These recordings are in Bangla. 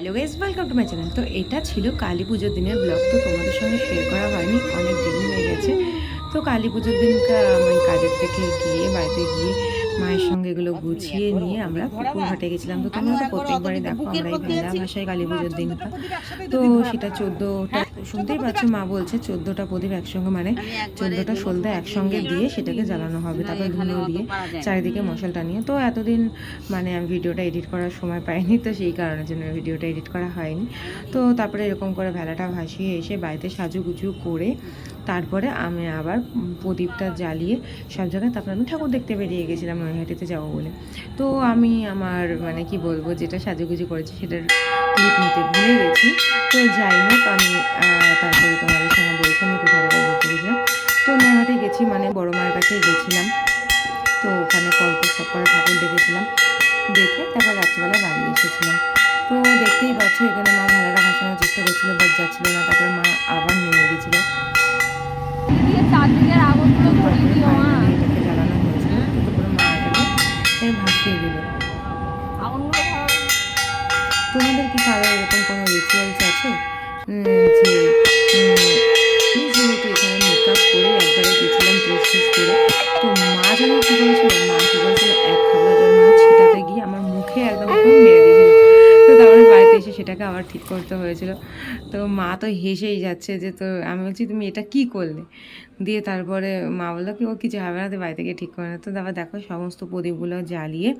Hello guys welcome to my channel তো এটা ছিল কালী পুজোর দিনের ব্লগ তো তোমাদের সঙ্গে শেয়ার করা হয়নি, অনেক দিন হয়ে গেছে। তো কালী পুজোর দিন আমি কাজের থেকে গিয়ে বাড়িতে গিয়ে মায়ের সঙ্গে এগুলো গুছিয়ে নিয়ে আমরা পুকুর ঘাটে গেছিলাম। তো তোমরা তো প্রত্যেকবারই দেখো, আমরা এই ভেলা ভাষায় কালী পুজোর দিনটা তো সেটা চোদ্দোটা শুনতেই পাচ্ছ, মা বলছে চোদ্দোটা প্রদীপ একসঙ্গে মানে চোদ্দোটা সলদা একসঙ্গে দিয়ে সেটাকে জ্বালানো হবে, তারপরে ধুনো দিয়ে চারিদিকে মশালটা নিয়ে। তো এতদিন মানে আমি ভিডিওটা এডিট করার সময় পাইনি, তো সেই কারণের জন্য ভিডিওটা এডিট করা হয়নি। তো তারপরে এরকম করে ভেলাটা ভাসিয়ে এসে বাড়িতে সাজুগুজু করে তারপরে আমি আবার প্রদীপটা জ্বালিয়ে সব জায়গায়, তারপরে আমি ঠাকুর দেখতে বেরিয়ে গেছিলাম নৈহাটিতে যাব বলে। তো আমি আমার মানে কি বলব, যেটা সাজুগুজু করেছি সেটার ক্লিপ নিতে ভুলে গেছি। তো যাই হোক, আমি তারপরে তোমাদের সঙ্গে বলছি, আমি কোথাও কোথাও ঘুরতে গেছিলাম। তো নৈহাটে গেছি মানে বড় মায়ের কাছেই গেছিলাম। তো ওখানে পরপর সব করে ঠাকুর দেখেছিলাম। দেখে তারপর রাত্রিবেলা বাড়ি এসেছিলাম। তো দেখতেই পাচ্ছ, এখানে মা ভেড়াটা ভাসানোর চেষ্টা করছিল বাট যাচ্ছিল না। তারপরে মা আবার নেমে গেছিল দিয়ে চারদিকের আগুনগুলো ধরিয়ে দিও মা ফাইনালি এটাকে জ্বালানো হয়েছিল তো তারপরে মা এটাকে এ ভাসিয়ে দিল আগুনগুলো ধরো তোমাদের কি কারও এরকম কোনো রিচুয়ালস আছে? যে করে একবারে গেছিলাম করে, তো মা যেন মা এক ছিটাতে গিয়ে আমার মুখে একদম তো তারপরে বাড়িতে এসে সেটাকে আবার ঠিক করতে হয়েছিল। তো মা তো হেসেই যাচ্ছে যে, তো আমি বলছি, তুমি এটা কি করলে? দিয়ে তারপরে মা বলল কি, ও কিছু হবে না তো বাড়ি থেকে ঠিক করে না। তো তারপর দেখো সমস্ত প্রদীপগুলো জ্বালিয়ে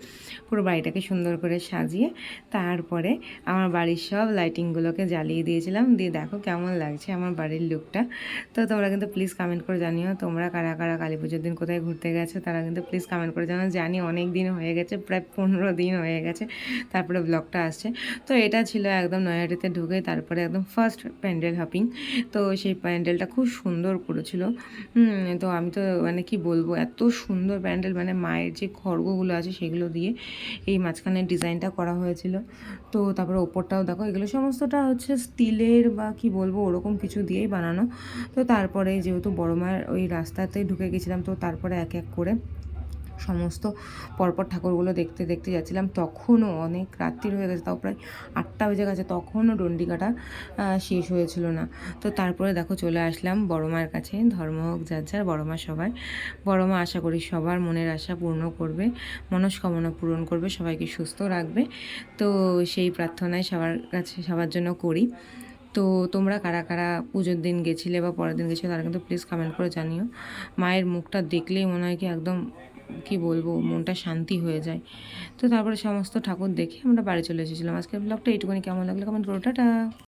পুরো বাড়িটাকে সুন্দর করে সাজিয়ে তারপরে আমার বাড়ির সব লাইটিংগুলোকে জ্বালিয়ে দিয়েছিলাম। দিয়ে দেখো কেমন লাগছে আমার বাড়ির লুকটা তো তোমরা কিন্তু প্লিজ কমেন্ট করে জানিও, তোমরা কারা কারা কালী পুজোর দিন কোথায় ঘুরতে গেছো, তারা কিন্তু প্লিজ কমেন্ট করে জানাও। জানি অনেক দিন হয়ে গেছে, প্রায় পনেরো দিন হয়ে গেছে, তারপরে ব্লগটা আসছে। তো এটা ছিল একদম নয়াটিতে ঢুকে তারপরে একদম ফার্স্ট প্যান্ডেল হপিং তো সেই প্যান্ডেলটা খুব সুন্দর করেছিল। তো আমি তো মানে কি বলব, এত সুন্দর প্যান্ডেল মানে মায়ের যে খড়গগুলো আছে সেগুলো দিয়ে এই মাঝখানের ডিজাইনটা করা হয়েছিল। তো তারপরে ওপরটাও দেখো, এগুলো সমস্তটা হচ্ছে স্টিলের বা কি বলব, ওরকম কিছু দিয়েই বানানো। তো তারপরে যেহেতু বড় মায়ের ওই রাস্তাতে ঢুকে গেছিলাম, তো তারপরে এক এক করে সমস্ত পরপর ঠাকুরগুলো দেখতে দেখতে যাচ্ছিলাম। তখনও অনেক রাত্রির হয়ে গেছে, তাও প্রায় আটটা বেজে গেছে। তখনও ডন্ডিকাটা শেষ হয়েছিল না। তো তারপরে দেখো চলে আসলাম বড় মায়ের কাছে। ধর্ম হোক যার যার বড় মা সবার। বড় মা আশা করি সবার মনের আশা পূর্ণ করবে, মনস্কামনা পূরণ করবে, সবাইকে সুস্থ রাখবে। তো সেই প্রার্থনাই সবার কাছে, সবার জন্য করি। তো তোমরা কারা কারা পুজোর দিন গেছিলে বা পরের দিন গেছিলে তারা কিন্তু প্লিজ কমেন্ট করে জানিও। মায়ের মুখটা দেখলেই মনে হয় কি একদম কি বলব, মনটা শান্তি হয়ে যায়। তো তারপরে সমস্ত ঠাকুর দেখে আমরা বাড়ি চলে এসেছিলাম। আজকের ব্লগটা এইটুকুনি। কেমন লাগল কমেন্ট করো। টাটা।